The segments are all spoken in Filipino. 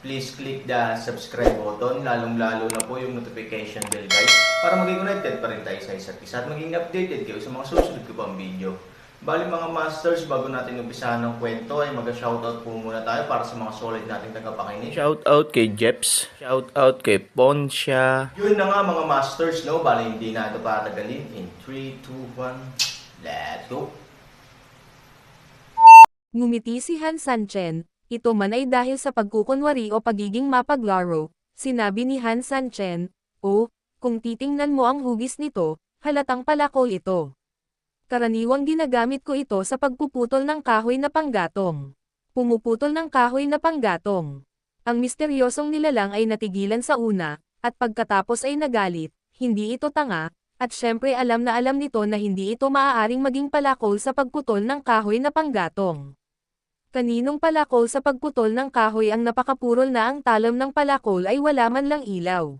please click the subscribe button, lalong-lalo na po yung notification bell guys, para maging connected pa rin tayo sa isa't isa at maging updated kayo sa mga susunod ko pang video. Bali mga masters, bago natin umpisahan ng kwento ay mag-shoutout po muna tayo para sa mga solid nating tagapakinig. Shout out kay Jeps. Shout out kay Ponsha. Yun na nga mga masters, no? Bali hindi na ito patagalin. In 3, 2, 1, let's go! Ngumiti si Han Sanchen, ito man ay dahil sa pagkukunwari o pagiging mapaglaro, sinabi ni Han Sanchen, o, kung titingnan mo ang hugis nito, halatang palakol ito. Karaniwang ginagamit ko ito sa pagpuputol ng kahoy na panggatong. Pumuputol ng kahoy na panggatong. Ang misteryosong nilalang ay natigilan sa una, at pagkatapos ay nagalit, hindi ito tanga, at syempre alam na alam nito na hindi ito maaaring maging palakol sa pagputol ng kahoy na panggatong. Kaninong palakol sa pagputol ng kahoy ang napakapurol na ang talam ng palakol ay wala man lang ilaw.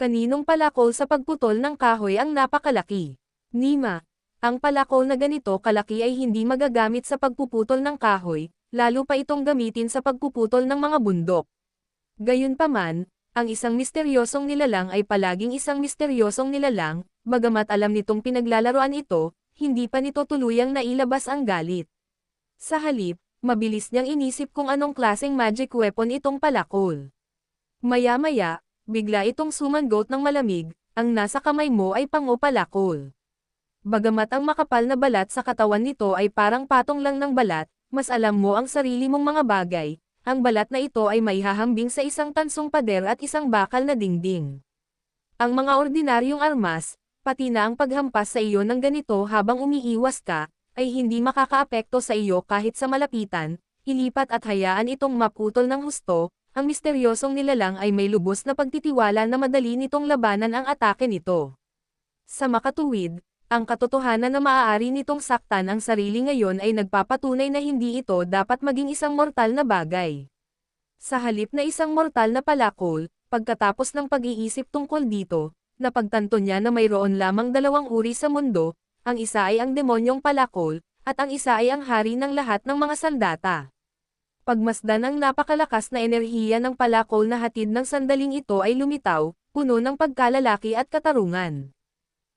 Kaninong palakol sa pagputol ng kahoy ang napakalaki. Nima, ang palakol na ganito kalaki ay hindi magagamit sa pagpuputol ng kahoy, lalo pa itong gamitin sa pagpuputol ng mga bundok. Gayunpaman, ang isang misteryosong nilalang ay palaging isang misteryosong nilalang, bagamat alam nitong pinaglalaroan ito, hindi pa nito tuluyang nailabas ang galit. Sa halip, mabilis niyang inisip kung anong klaseng magic weapon itong palakol. Maya-maya, bigla itong sumangot ng malamig, ang nasa kamay mo ay pangopalakol. Bagamat ang makapal na balat sa katawan nito ay parang patong lang ng balat, mas alam mo ang sarili mong mga bagay, ang balat na ito ay maihahambing sa isang tansong pader at isang bakal na dingding. Ang mga ordinaryong armas, pati na ang paghampas sa iyo ng ganito habang umiiwas ka, ay hindi makakaapekto sa iyo kahit sa malapitan, ilipat at hayaan itong maputol ng husto, ang misteryosong nilalang ay may lubos na pagtitiwala na madali nitong labanan ang atake nito. Sa makatuwid, ang katotohanan na maaari nitong saktan ang sarili ngayon ay nagpapatunay na hindi ito dapat maging isang mortal na bagay. Sa halip na isang mortal na palakol, pagkatapos ng pag-iisip tungkol dito, napagtanto niya na mayroon lamang dalawang uri sa mundo, ang isa ay ang demonyong palakol, at ang isa ay ang hari ng lahat ng mga sandata. Pagmasdan ang napakalakas na enerhiya ng palakol na hatid ng sandaling ito ay lumitaw, puno ng pagkalalaki at katarungan.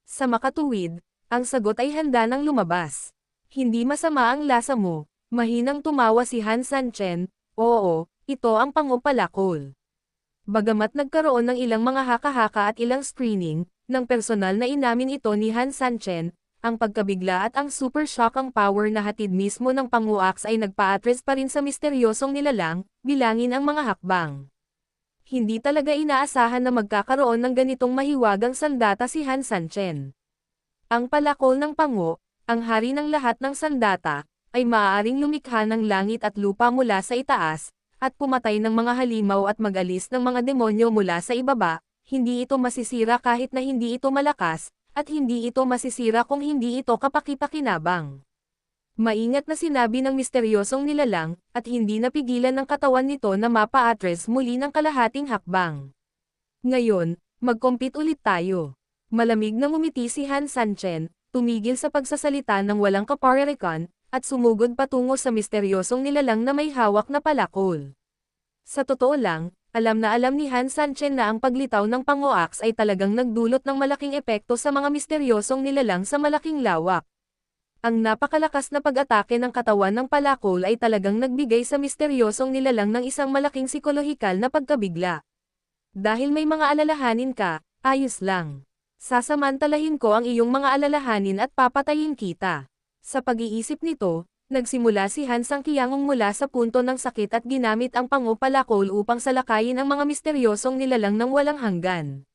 Sa makatuwid, ang sagot ay handa nang lumabas. Hindi masama ang lasa mo, mahinang tumawa si Han Sanchen, oo, ito ang pangupalakol. Bagamat nagkaroon ng ilang mga haka-haka at ilang screening, ng personal na inamin ito ni Han Sanchen, ang pagkabigla at ang super shock ang power na hatid mismo ng panguaks ay nagpa-address pa rin sa misteryosong nilalang, bilangin ang mga hakbang. Hindi talaga inaasahan na magkakaroon ng ganitong mahiwagang sandata si Han Sanchen. Ang palakol ng pango, ang hari ng lahat ng sandata, ay maaaring lumikha ng langit at lupa mula sa itaas, at pumatay ng mga halimaw at magalis ng mga demonyo mula sa ibaba, hindi ito masisira kahit na hindi ito malakas, at hindi ito masisira kung hindi ito kapakipakinabang. Maingat na sinabi ng misteryosong nilalang, at hindi napigilan ng katawan nito na mapa-address muli ng kalahating hakbang. Ngayon, mag-compete ulit tayo. Malamig na ngumiti si Han Sanchen, tumigil sa pagsasalita ng walang kaparerikan, at sumugod patungo sa misteryosong nilalang na may hawak na palakol. Sa totoo lang, alam na alam ni Han Sanchen na ang paglitaw ng pangoaks ay talagang nagdulot ng malaking epekto sa mga misteryosong nilalang sa malaking lawak. Ang napakalakas na pag-atake ng katawan ng palakol ay talagang nagbigay sa misteryosong nilalang ng isang malaking psikolohikal na pagkabigla. Dahil may mga alalahanin ka, ayos lang. Sasamantalahin ko ang iyong mga alalahanin at papatayin kita. Sa pag-iisip nito, nagsimula si Hans ang kiyangong mula sa punto ng sakit at ginamit ang pangupalakol upang salakayin ang mga misteryosong nilalang ng walang hanggan.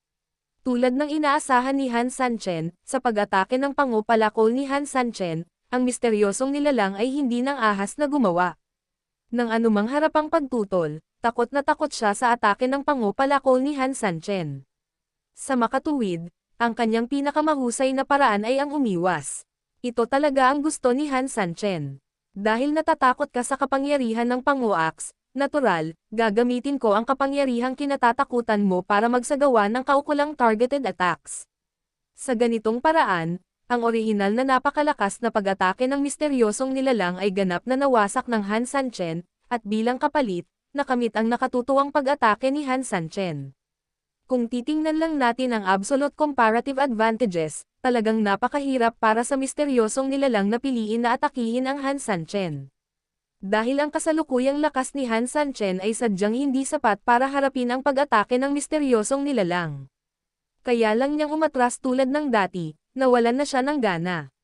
Tulad ng inaasahan ni Han Sanchen, sa pag-atake ng pangupalakol ni Han Sanchen, ang misteryosong nilalang ay hindi nang ahas na gumawa. Nang anumang harapang pagtutol, Takot na takot siya sa atake ng pangopalakol ni Han Sanchen. Sa makatuwid, ang kanyang pinakamahusay na paraan ay ang umiwas. Ito talaga ang gusto ni Han Sanchen. Dahil natatakot ka sa kapangyarihan ng panguaks, natural, gagamitin ko ang kapangyarihang kinatatakutan mo para magsagawa ng kaukulang targeted attacks. Sa ganitong paraan, ang orihinal na napakalakas na pag-atake ng misteryosong nilalang ay ganap na nawasak ng Han Sanchen, at bilang kapalit, nakamit ang nakatutuwang pag-atake ni Han Sanchen. Kung titingnan lang natin ang absolute comparative advantages, talagang napakahirap para sa misteryosong nilalang na piliin na atakihin ang Han Sanchen. Dahil ang kasalukuyang lakas ni Han Sanchen ay sadyang hindi sapat para harapin ang pag-atake ng misteryosong nilalang. Kaya lang niyang umatras tulad ng dati, nawalan na siya ng gana.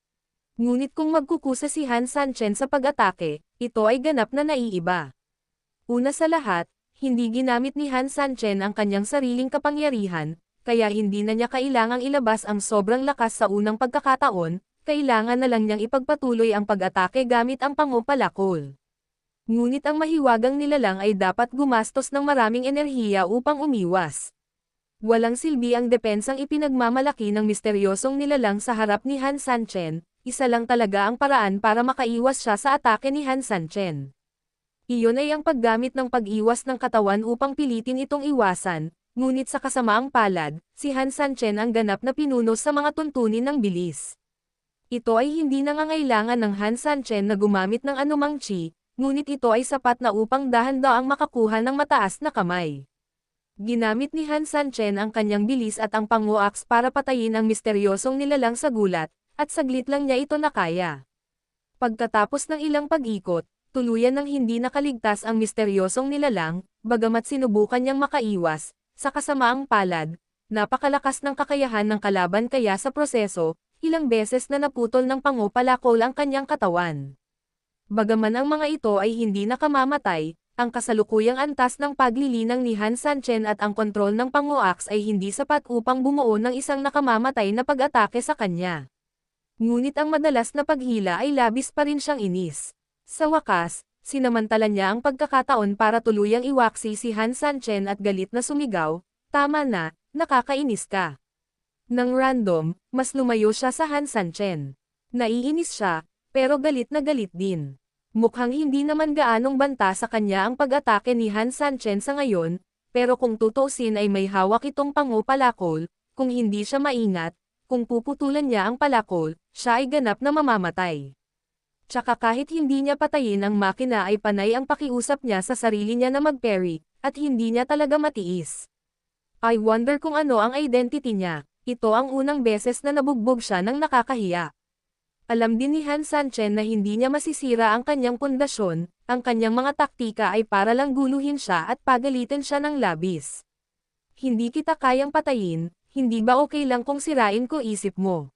Ngunit kung magkukusa si Han Sanchen sa pag-atake, ito ay ganap na naiiba. Una sa lahat, hindi ginamit ni Han Sanchen ang kanyang sariling kapangyarihan, kaya hindi na niya kailangang ilabas ang sobrang lakas sa unang pagkakataon, kailangan na lang niyang ipagpatuloy ang pag-atake gamit ang pangupalakol. Ngunit ang mahiwagang nilalang ay dapat gumastos ng maraming enerhiya upang umiwas. Walang silbi ang depensang ipinagmamalaki ng misteryosong nilalang sa harap ni Han Sanchen, isa lang talaga ang paraan para makaiwas siya sa atake ni Han Sanchen. Iyon ay ang paggamit ng pag-iwas ng katawan upang pilitin itong iwasan, ngunit sa kasamaang palad, si Han Sanchen ang ganap na pinuno sa mga tuntunin ng bilis. Ito ay hindi nangangailangan ng Han Sanchen na gumamit ng anumang chi, ngunit ito ay sapat na upang dahan-daang makakuha ng mataas na kamay. Ginamit ni Han Sanchen ang kanyang bilis at ang panguaks para patayin ang misteryosong nilalang sa gulat, at saglit lang niya ito nakaya. Pagkatapos ng ilang pag-ikot, tuluyan ng hindi nakaligtas ang misteryosong nilalang, bagamat sinubukan niyang makaiwas, sa kasamaang palad, napakalakas ng kakayahan ng kalaban kaya sa proseso, ilang beses na naputol ng pangupalakol ang kanyang katawan. Bagaman ang mga ito ay hindi nakamamatay, ang kasalukuyang antas ng paglilinang ni Han Sanchen at ang kontrol ng panguaks ay hindi sapat upang bumuo ng isang nakamamatay na pag-atake sa kanya. Ngunit ang madalas na paghila ay labis pa rin siyang inis. Sa wakas, sinamantala niya ang pagkakataon para tuluyang iwaksi si Han Sanchen at galit na sumigaw, tama na, nakakainis ka. Nang random, mas lumayo siya sa Han Sanchen. Naiinis siya, pero galit na galit din. Mukhang hindi naman gaanong banta sa kanya ang pag-atake ni Han Sanchen sa ngayon, pero kung tutusin ay may hawak itong pangupalakol, kung hindi siya maingat, kung puputulan niya ang palakol, siya ay ganap na mamamatay. Tsaka kahit hindi niya patayin ang makina ay panay ang pakiusap niya sa sarili niya na mag-parry, at hindi niya talaga matiis. I wonder kung ano ang identity niya, ito ang unang beses na nabugbog siya ng nakakahiya. Alam din ni Han Sanchen na hindi niya masisira ang kanyang pundasyon, ang kanyang mga taktika ay para lang guluhin siya at pagalitin siya ng labis. Hindi kita kayang patayin, hindi ba okay lang kung sirain ko isip mo?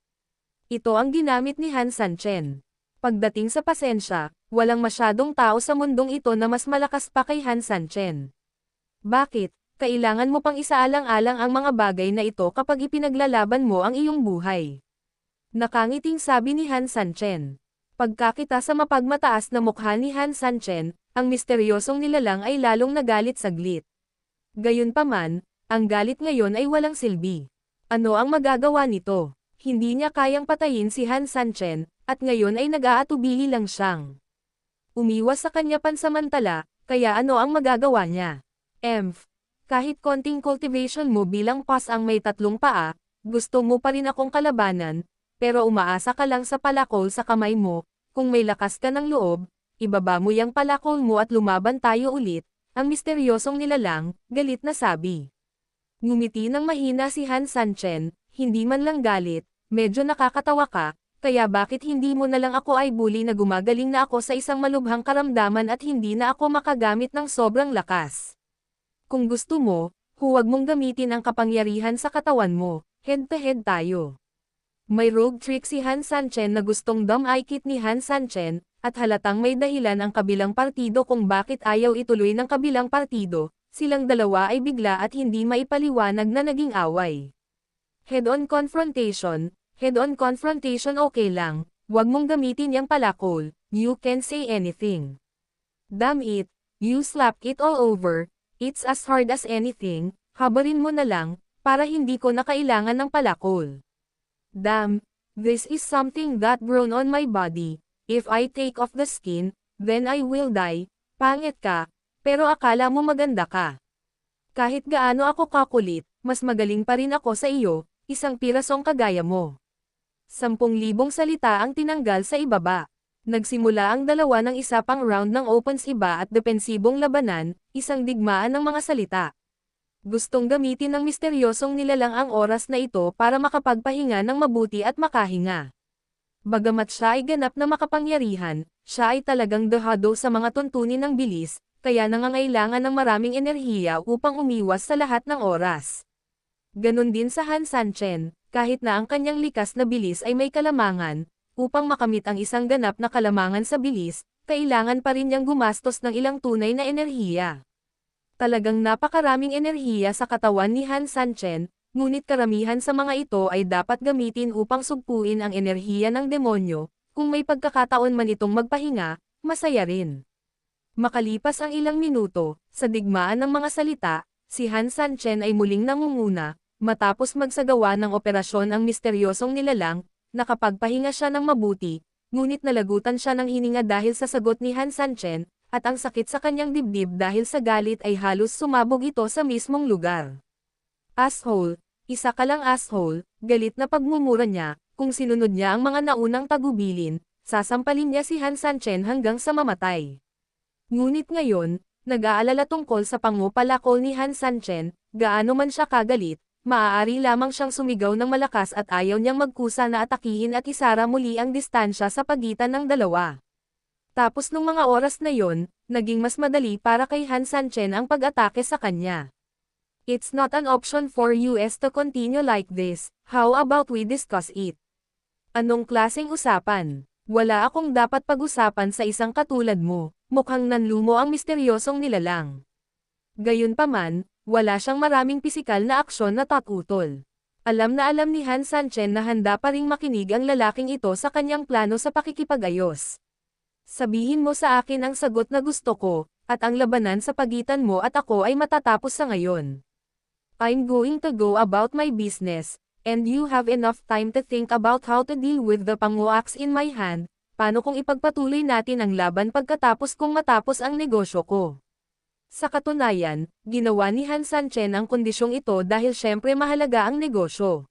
Ito ang ginamit ni Han Sanchen. Pagdating sa pasensya, walang masyadong tao sa mundong ito na mas malakas pa kay Han Sanchen. Bakit, kailangan mo pang isaalang-alang ang mga bagay na ito kapag ipinaglalaban mo ang iyong buhay? Nakangiting sabi ni Han Sanchen. Pagkakita sa mapagmataas na mukha ni Han Sanchen, ang misteryosong nilalang ay lalong nagalit saglit. Gayunpaman, ang galit ngayon ay walang silbi. Ano ang magagawa nito? Hindi niya kayang patayin si Han Sanchen, at ngayon ay nag-aatubili lang siyang. Umiwas sa kanya pansamantala, kaya ano ang magagawa niya? Emph, kahit konting cultivation mo bilang pas ang may tatlong paa, gusto mo pa rin akong kalabanan, pero umaasa ka lang sa palakol sa kamay mo, kung may lakas ka ng loob, ibaba mo yung palakol mo at lumaban tayo ulit, ang misteryosong nilalang, galit na sabi. Ngumiti ng mahina si Han Sanchen, hindi man lang galit, medyo nakakatawa ka, kaya bakit hindi mo na lang ako ay bully na gumagaling na ako sa isang malubhang karamdaman at hindi na ako makagamit ng sobrang lakas? Kung gusto mo, huwag mong gamitin ang kapangyarihan sa katawan mo, head-to-head tayo. May rogue trick si Han Sanchen na gustong dam-eye-kit ni Han Sanchen, at halatang may dahilan ang kabilang partido kung bakit ayaw ituloy ng kabilang partido, silang dalawa ay bigla at hindi maipaliwanag na naging away. Head-on confrontation, Head-on confrontation okay lang, wag mong gamitin yung palakol, you can say anything. Damn it, You slap it all over, it's as hard as anything, habarin mo na lang, para hindi ko na kailangan ng palakol. Damn, this is something that grown on my body, if I take off the skin, then I will die, pangit ka, pero akala mo maganda ka. Kahit gaano ako kakulit, mas magaling pa rin ako sa iyo, isang pirasong kagaya mo. Sampung libong salita ang tinanggal sa ibaba. Nagsimula ang dalawa ng isa pang round ng opens iba at depensibong labanan, isang digmaan ng mga salita. Gustong gamitin ng misteryosong nilalang ang oras na ito para makapagpahinga ng mabuti at makahinga. Bagamat siya ay ganap na makapangyarihan, siya ay talagang dehado sa mga tuntunin ng bilis, kaya nangangailangan ng maraming enerhiya upang umiwas sa lahat ng oras. Ganon din sa Han Sanchen, kahit na ang kanyang likas na bilis ay may kalamangan, upang makamit ang isang ganap na kalamangan sa bilis, kailangan pa rin niyang gumastos ng ilang tunay na enerhiya. Talagang napakaraming enerhiya sa katawan ni Han Sanchen, ngunit karamihan sa mga ito ay dapat gamitin upang sugpuin ang enerhiya ng demonyo, kung may pagkakataon man itong magpahinga, masaya rin. Makalipas ang ilang minuto, sa digmaan ng mga salita, si Han Sanchen ay muling nangunguna, matapos magsagawa ng operasyon ang misteryosong nilalang, nakapagpahinga siya ng mabuti, ngunit nalagutan siya ng hininga dahil sa sagot ni Han Sanchen, at ang sakit sa kanyang dibdib dahil sa galit ay halos sumabog ito sa mismong lugar. Asshole, isa ka lang asshole, galit na pagmumura niya, kung sinunod niya ang mga naunang tagubilin, sasampalin niya si Han Sanchen hanggang sa mamatay. Ngunit ngayon, nag-aalala tungkol sa pangupalakol ni Han Sanchen, gaano man siya kagalit, maaari lamang siyang sumigaw ng malakas at ayaw niyang magkusa na atakihin at isara muli ang distansya sa pagitan ng dalawa. Tapos nung mga oras na yon, naging mas madali para kay Han Sanchen ang pag-atake sa kanya. It's not an option for US to continue like this, how about we discuss it? Anong klaseng usapan? Wala akong dapat pag-usapan sa isang katulad mo, mukhang nanlumo ang misteryosong nilalang. Gayunpaman, wala siyang maraming pisikal na aksyon na tatutol. Alam na alam ni Han Sanchen na handa pa ring makinig ang lalaking ito sa kanyang plano sa pakikipagayos. Sabihin mo sa akin ang sagot na gusto ko, at ang labanan sa pagitan mo at ako ay matatapos sa ngayon. I'm going to go about my business, and you have enough time to think about how to deal with the panguaks in my hand, paano kung ipagpatuloy natin ang laban pagkatapos kung matapos ang negosyo ko. Sa katunayan, ginawa ni Han Sanchen ang kondisyong ito dahil syempre mahalaga ang negosyo.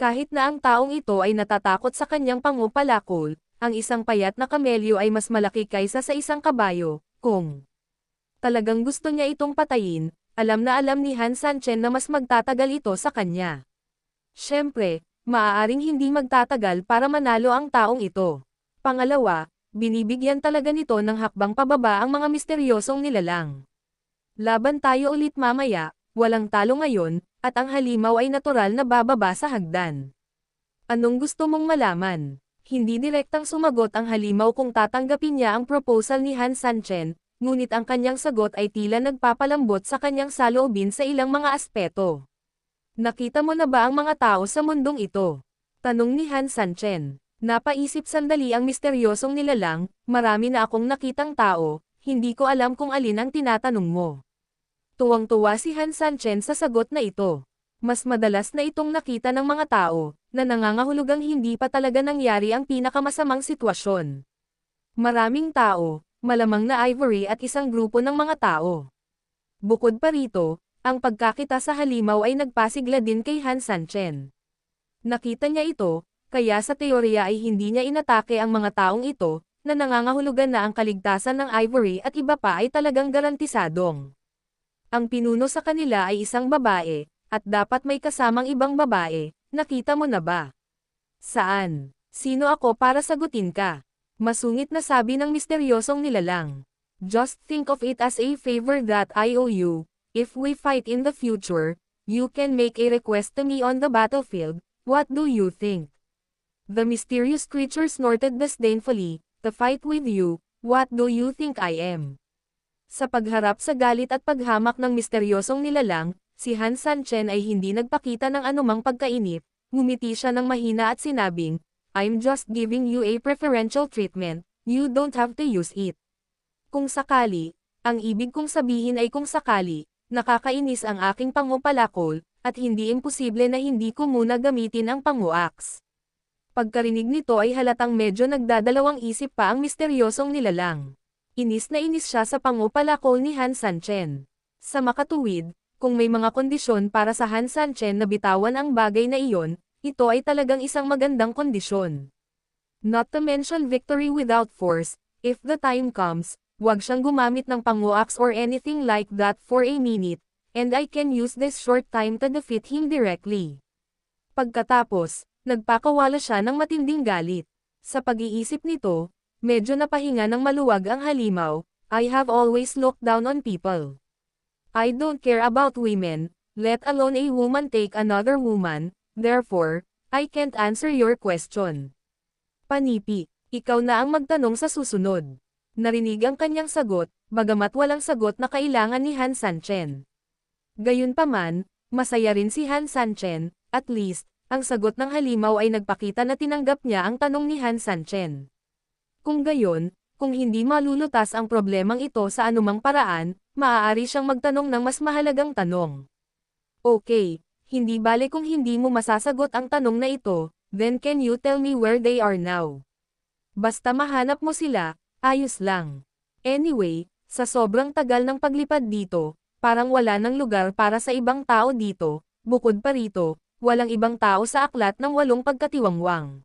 Kahit na ang taong ito ay natatakot sa kanyang pangupalakol, ang isang payat na kamelyo ay mas malaki kaysa sa isang kabayo, kung talagang gusto niya itong patayin, alam na alam ni Han Sanchen na mas magtatagal ito sa kanya. Siyempre, maaaring hindi magtatagal para manalo ang taong ito. Pangalawa, binibigyan talaga nito ng hakbang pababa ang mga misteryosong nilalang. Laban tayo ulit mamaya, walang talo ngayon, at ang halimaw ay natural na bababa sa hagdan. Anong gusto mong malaman? Hindi direktang sumagot ang halimaw kung tatanggapin niya ang proposal ni Han Sanchen, ngunit ang kanyang sagot ay tila nagpapalambot sa kanyang saloobin sa ilang mga aspeto. Nakita mo na ba ang mga tao sa mundong ito? Tanong ni Han Sanchen. Napaisip sandali ang misteryosong nilalang, marami na akong nakitang tao, hindi ko alam kung alin ang tinatanong mo. Tuwang-tuwa si Han Sanchen sa sagot na ito. Mas madalas na itong nakita ng mga tao, na nangangahulugang hindi pa talaga nangyari ang pinakamasamang sitwasyon. Maraming tao, malamang na Ivory at isang grupo ng mga tao. Bukod pa rito, ang pagkakita sa halimaw ay nagpasigla din kay Han Sanchen. Nakita niya ito, kaya sa teorya ay hindi niya inatake ang mga taong ito, na nangangahulugan na ang kaligtasan ng Ivory at iba pa ay talagang garantisadong. Ang pinuno sa kanila ay isang babae, at dapat may kasamang ibang babae, nakita mo na ba? Saan? Sino ako para sagutin ka? Masungit na sabi ng misteryosong nilalang. Just think of it as a favor that I owe you, if we fight in the future, you can make a request to me on the battlefield, what do you think? The mysterious creature snorted disdainfully, to fight with you, what do you think I am? Sa pagharap sa galit at paghamak ng misteryosong nilalang, si Han Sanchen ay hindi nagpakita ng anumang pagkainip, ngumiti siya ng mahina at sinabing, I'm just giving you a preferential treatment, you don't have to use it. Kung sakali, Ang ibig kong sabihin ay kung sakali, nakakainis ang aking pangupalakol, at hindi imposible na hindi ko muna gamitin ang panguaks. Pagkarinig nito ay halatang medyo nagdadalawang isip pa ang misteryosong nilalang. Inis na inis siya sa pangupalakol ni Han Sanchen. Sa makatuwid, kung may mga kondisyon para sa Han Sanchen na bitawan ang bagay na iyon, ito ay talagang isang magandang kondisyon. Not to mention victory without force, if the time comes, wag siyang gumamit ng panguaks or anything like that for a minute, and I can use this short time to defeat him directly. Pagkatapos, nagpakawala siya ng matinding galit. Sa pag-iisip nito, medyo napahinga ng maluwag ang halimaw, I have always looked down on people. I don't care about women, let alone a woman take another woman, therefore, I can't answer your question. Panipi, ikaw na ang magtanong sa susunod. Narinig ang kanyang sagot, bagamat walang sagot na kailangan ni Han Sanchen. Gayunpaman, masaya rin si Han Sanchen, at least, ang sagot ng halimaw ay nagpakita na tinanggap niya ang tanong ni Han Sanchen. Kung gayon, kung hindi malulutas ang problemang ito sa anumang paraan, maaari siyang magtanong ng mas mahalagang tanong. Okay, hindi bale kung hindi mo masasagot ang tanong na ito, then can you tell me where they are now? Basta mahanap mo sila, ayos lang. Anyway, sa sobrang tagal ng paglipad dito, parang wala ng lugar para sa ibang tao dito, bukod pa rito, walang ibang tao sa aklat ng walong pagkatiwangwang.